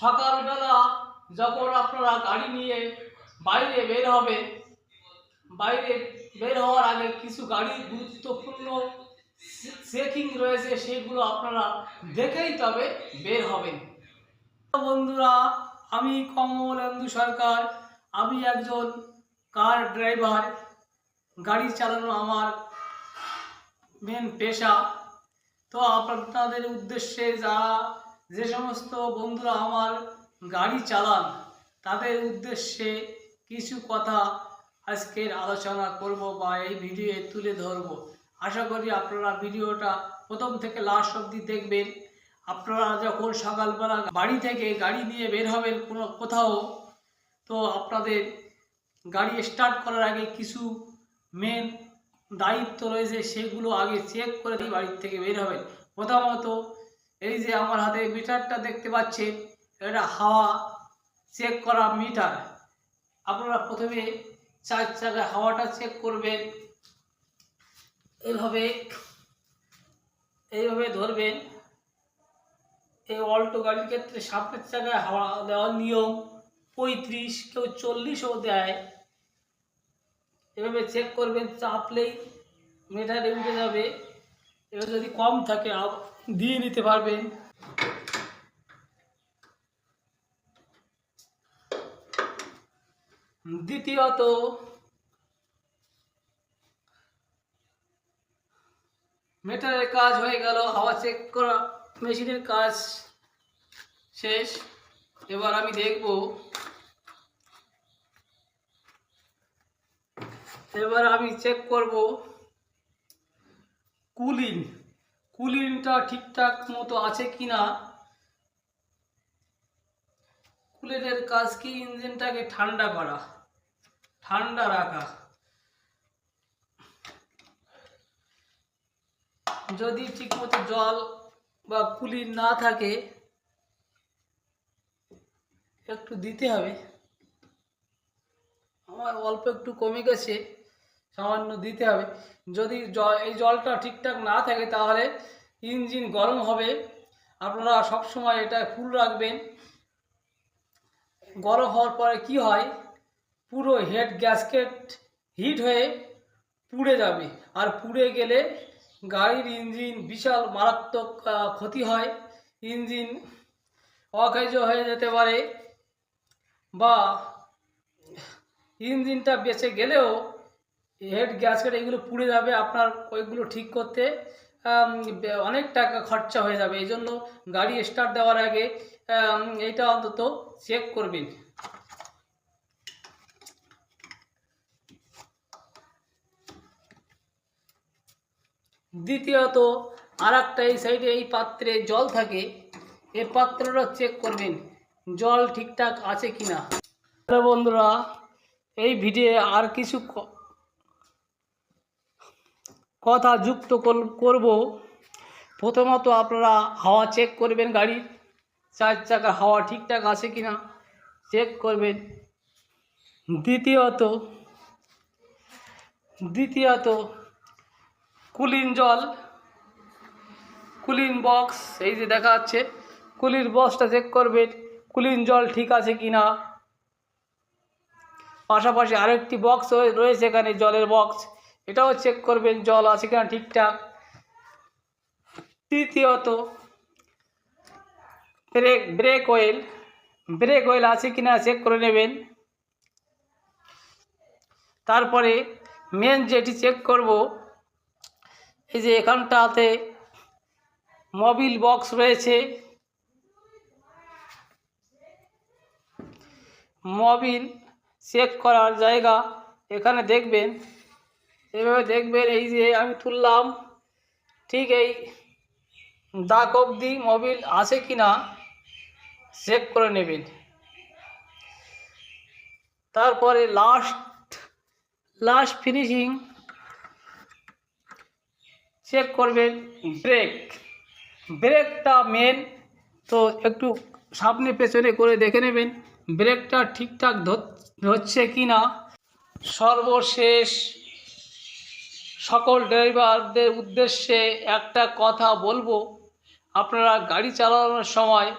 সকালবেলা যখন আপনারা গাড়ি নিয়ে বাইরে বের হবে, বাইরে বের হওয়ার আগে কিছু গাড়ির গুরুত্বপূর্ণ চেকিং রয়েছে সেগুলো আপনারা দেখেই তবে বের হবেন। বন্ধুরা, আমি কমলেন্দু সরকার। আমি একজন কার ড্রাইভার। গাড়ি চালানো আমার মেন পেশা। তো আপনাদের উদ্দেশ্যে যারা যে সমস্ত বন্ধুরা আমার গাড়ি চালান, তাদের উদ্দেশ্যে কিছু কথা আজকের আলোচনা করব বা এই ভিডিওয়ে তুলে ধরব। আশা করি আপনারা ভিডিওটা প্রথম থেকে লাস্ট অবধি দেখবেন। আপনারা যখন সকালবেলা বাড়ি থেকে গাড়ি নিয়ে বের হবেন কোনো কোথাও, তো আপনাদের গাড়ি স্টার্ট করার আগে কিছু মেন দায়িত্ব রয়েছে, সেগুলো আগে চেক করে বাড়ির থেকে বের হবেন। প্রথমত এই যে আমার হাতে মিটারটা দেখতে পাচ্ছেন, এটা হাওয়া চেক করা মিটার। আপনারা প্রথমে চার চাকায় হাওয়াটা চেক করবেন। এইভাবে এইভাবে ধরবেন। এই অল্টো গাড়ির ক্ষেত্রে সামনের চাকায় হাওয়া দেওয়ার নিয়ম পঁয়ত্রিশ, কেউ চল্লিশও দেয়। এভাবে চেক করবেন, চাপলেই মিটারে উঠে যাবে। এবার যদি কম থাকে দিয়ে নিতে পারবেন দ্বিতীয়ত মেটারের কাজ হয়ে গেল, হাওয়া চেক করা, মেশিনের কাজ শেষ। এবার আমি দেখব, এবার আমি চেক করব কুলিং কুলিনটা ঠিকঠাক মতো আছে কি না কুলিংয়ের কাজ কি? ইঞ্জিনটাকে ঠান্ডা করা, ঠান্ডা রাখা। যদি ঠিকমতো জল বা কুলিন না থাকে, একটু দিতে হবে। আমার অল্প একটু কমে গেছে। সামান্য দিতে হবে। যদি এই জলটা ঠিকঠাক না থাকে তাহলে ইঞ্জিন গরম হবে। আপনারা সব সময় এটা ফুল রাখবেন। গরম হওয়ার পরে কি হয়? পুরো হেড গ্যাসকেট হিট হয়ে পুড়ে যাবে। আর পুড়ে গেলে গাড়ির ইঞ্জিন বিশাল মারাত্মক ক্ষতি হয়। ইঞ্জিন অকেজ হয়ে যেতে পারে বা ইঞ্জিনটা বেঁচে গেলেও হেড গ্যাসকেট এগুলো পুড়ে যাবে, আপনার ওইগুলো ঠিক করতে অনেক টাকা খরচা হয়ে যাবে। এই জন্য গাড়ি স্টার্ট দেওয়ার আগে এইটা অন্তত চেক করবেন। দ্বিতীয়ত আর একটা এই সাইডে এই পাত্রে জল থাকে এই পাত্রটা চেক করবেন, জল ঠিকঠাক আছে কিনা। বন্ধুরা, এই ভিডিও আর কিছু কথা যুক্ত কর- করব। প্রথমত আপনারা হাওয়া চেক করবেন গাড়ির, চার চাকা হাওয়া ঠিকঠাক আছে কি না চেক করবেন। দ্বিতীয়ত দ্বিতীয়ত কুলিন জল কুলিন বক্স এই যে দেখা যাচ্ছে কুলির বক্সটা চেক করবেন কুলিন জল ঠিক আছে কি না পাশাপাশি আরেকটি বক্স রয়েছে এখানে জলের বক্স এটাও চেক করবেন, জল আছে কিনা ঠিকঠাক। তৃতীয়ত brake brake oil brake oil আছে কিনা চেক করে নেবেন। তারপরে মেন যেটি চেক করব, এই যে এখানটাতে মোবিল বক্স রয়েছে। মোবিল চেক করার জায়গা এখানে দেখবেন। এভাবে দেখবেন, এই যে আমি তুললাম, ঠিক এই দাগ অবধি মোবিল আছে কি না চেক করে নেবেন। তারপরে লাস্ট লাস্ট ফিনিশিং চেক করবেন ব্রেক ব্রেকটা মেন তো একটু সামনে পেছনে করে দেখে নেবেন ব্রেকটা ঠিকঠাক ধর- ধরছে কি না সর্বশেষ সকল ড্রাইভারদের উদ্দেশ্যে একটা কথা বলব। আপনারা গাড়ি চালানোর সময়,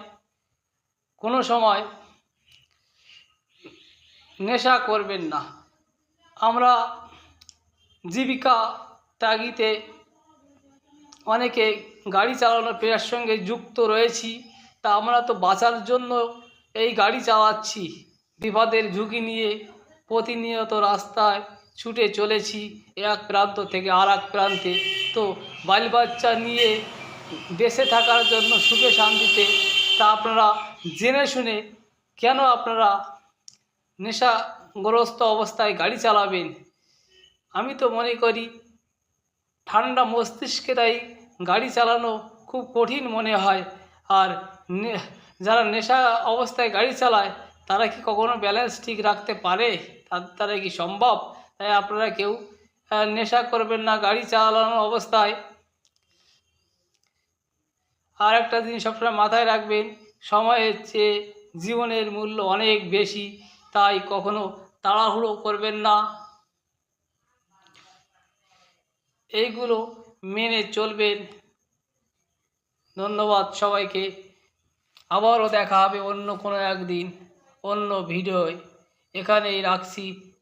কোনো সময় নেশা করবেন না। আমরা জীবিকা তাগিতে অনেকে গাড়ি চালানোর পেশার সঙ্গে যুক্ত রয়েছি, তা আমরা তো বাঁচার জন্য এই গাড়ি চালাচ্ছি। বিপদের ঝুঁকি নিয়ে প্রতিনিয়ত রাস্তায় ছুটে চলেছি এক প্রান্ত থেকে আর এক প্রান্তে। তো বাল বাচ্চা নিয়ে দেশে থাকার জন্য সুখে শান্তিতে তা আপনারা জেনে শুনে কেন আপনারা নেশাগ্রস্ত অবস্থায় গাড়ি চালাবেন? আমি তো মনে করি ঠান্ডা মস্তিষ্কে তাই গাড়ি চালানো খুব কঠিন মনে হয়। আর যারা নেশা অবস্থায় গাড়ি চালায়, তারা কি কখনো ব্যালেন্স ঠিক রাখতে পারে? দ্বারা কি সম্ভব? আপনারা কেউ নেশা করবেন না, গাড়ি চালানোর অবস্থায়। আর একটা জিনিস সবসময় মাথায় রাখবেন, সময়ের চেয়ে জীবনের মূল্য অনেক বেশি, তাই কখনো তাড়াহুড়ো করবেন না। এইগুলো মেনে চলবেন। ধন্যবাদ সবাইকে। আবারও দেখা হবে অন্য কোনো একদিন, অন্য ভিডিওয়। এখানেই রাখছি।